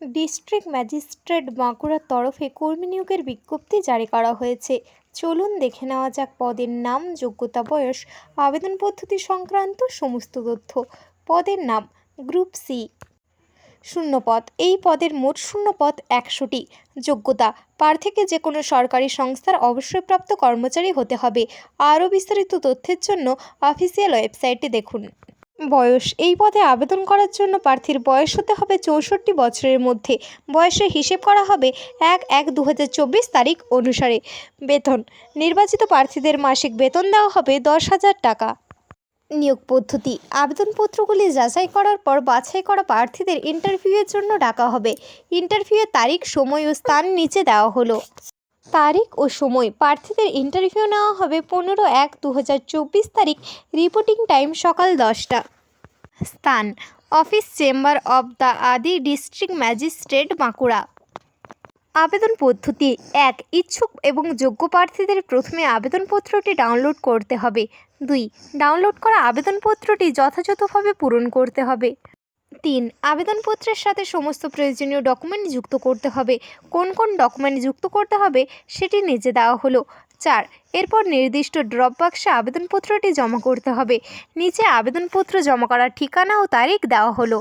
District magistrate বাঁকুড়ার তরফে কর্মী নিয়োগের বিজ্ঞপ্তি জারি করা হয়েছে। চলুন দেখে নেওয়া যাক পদের নাম, যোগ্যতা, বয়স, আবেদন পদ্ধতি সংক্রান্ত সমস্ত তথ্য। পদের নাম, গ্রুপ সি। শূন্যপদ, এই পদের মোট শূন্যপদ একশোটি। যোগ্যতা, প্রার্থীকে যে কোনো সরকারি সংস্থার অবসরপ্রাপ্ত কর্মচারী হতে হবে। আরও বিস্তারিত তথ্যের জন্য অফিসিয়াল ওয়েবসাইটে দেখুন। বয়স। এই পদে আবেদন করার জন্য প্রার্থীর বয়স হতে হবে চৌষট্টি বছরের মধ্যে। বয়সের হিসেব করা হবে এক এক দু তারিখ অনুসারে। বেতন। নির্বাচিত প্রার্থীদের মাসিক বেতন দেওয়া হবে দশ হাজার টাকা। নিয়োগ পদ্ধতি। আবেদনপত্রগুলি যাচাই করার পর বাছাই করা প্রার্থীদের ইন্টারভিউয়ের জন্য ডাকা হবে। ইন্টারভিউয়ের তারিখ, সময় ও স্থান নিচে দেওয়া হলো। তারিখ ও সময়। প্রার্থীদের ইন্টারভিউ নেওয়া হবে পনেরো এক দু তারিখ রিপোর্টিং টাইম সকাল দশটা। স্থান অফিস চেম্বার অব দ্য আদি ডিস্ট্রিক্ট ম্যাজিস্ট্রেট বাঁকুড়া। আবেদন পদ্ধতি এক, ইচ্ছুক এবং যোগ্য প্রার্থীদের প্রথমে আবেদনপত্রটি ডাউনলোড করতে হবে। দুই ডাউনলোড করা আবেদনপত্রটি যথাযথভাবে পূরণ করতে হবে। তিন, আবেদনপত্রের সাথে সমস্ত প্রয়োজনীয় ডকুমেন্ট যুক্ত করতে হবে। কোন কোন ডকুমেন্ট যুক্ত করতে হবে সেটি নিচে দেওয়া হলো। চার, এরপর নির্দিষ্ট ড্রপ বাক্সে আবেদনপত্রটি জমা করতে হবে। নিচে আবেদনপত্র জমা করার ঠিকানা ও তারিখ দেওয়া হলো।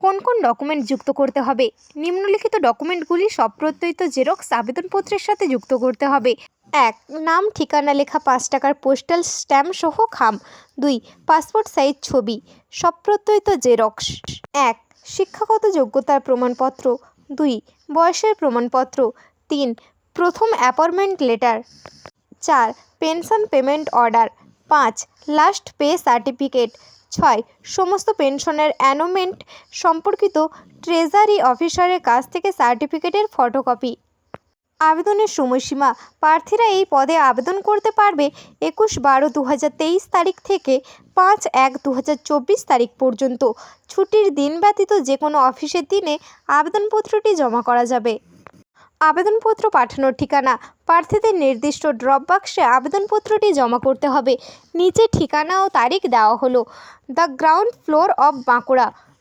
কোন কোন ডকুমেন্ট যুক্ত করতে হবে? নিম্নলিখিত ডকুমেন্টগুলি সব প্রত্যয়িত জেরক্স আবেদনপত্রের সাথে যুক্ত করতে হবে। এক, নাম, ঠিকানা লেখা পাঁচ টাকার পোস্টাল স্ট্যাম্প সহ খাম। দুই পাসপোর্ট সাইজ ছবি সব প্রত্যয়িত জেরক্স এক, শিক্ষাগত যোগ্যতার প্রমাণপত্র। দুই, বয়সের প্রমাণপত্র। তিন, প্রথম অ্যাপয়েন্টমেন্ট লেটার। চার, পেনশন পেমেন্ট অর্ডার। পাঁচ, লাস্ট পে সার্টিফিকেট। ছয়, সমস্ত পেনশনের অ্যানোমেন্ট সম্পর্কিত ট্রেজারি অফিসারের কাছ থেকে সার্টিফিকেটের ফটোকপি। আবেদনের সময়সীমা। প্রার্থীরা এই পদে আবেদন করতে পারবে একুশ বারো দু তারিখ থেকে পাঁচ এক দু তারিখ পর্যন্ত। ছুটির দিন ব্যতীত যে কোনো অফিসের দিনে আবেদনপত্রটি জমা করা যাবে। আবেদনপত্র পাঠানোর ঠিকানা। প্রার্থীদের নির্দিষ্ট ড্রপ বাক্সে আবেদনপত্রটি জমা করতে হবে। নিচে ঠিকানা ও তারিখ দেওয়া হলো। The ground floor of Bankura.